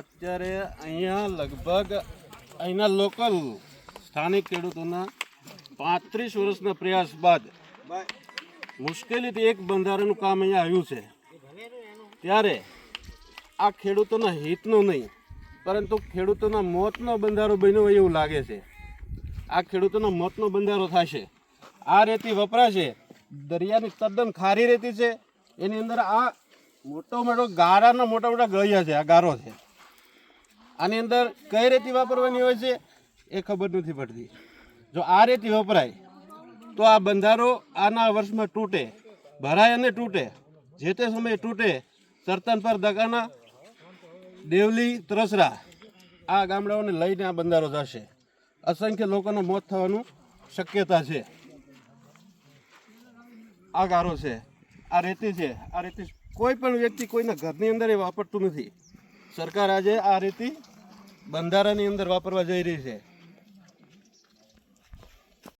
અત્યારે અહીંયા લગભગ અહીંના લોકલ સ્થાનિક ખેડૂતોના પાંત્રીસ વર્ષના પ્રયાસ બાદ મુશ્કેલીથી એક બંધારણનું કામ અહીંયા આવ્યું છે. ત્યારે આ ખેડૂતોના હિતનો નહીં, પરંતુ ખેડૂતોના મોતનો બંધારો બન્યો હોય એવું લાગે છે. આ ખેડૂતોના મોતનો બંધારો થશે. આ રેતી વપરાશે. દરિયાની તદ્દન ખારી રેતી છે. એની અંદર આ મોટો મોટો ગારાના મોટા મોટા ગળિયા છે, આ ગારો છે. આની અંદર કઈ રેતી વાપરવાની હોય છે એ ખબર નથી પડતી. જો આ રેતી વપરાય, તો આ બંધારો આના વર્ષમાં તૂટે, ભરાય અને તૂટે. જે તે સમયે તૂટે, સરતન પર દગાના, દેવલી, ત્રસરા, આ ગામડાઓને લઈને આ બંધારો જશે. અસંખ્ય લોકોનું મોત થવાનું શક્યતા છે. આ ગારો છે, આ રેતી છે, આ રેતી કોઈ પણ વ્યક્તિ કોઈના ઘરની અંદર એ વાપરતું નથી. સરકાર આજે આ રીતે બંધારાની અંદર વાપરવા જઈ રહી છે.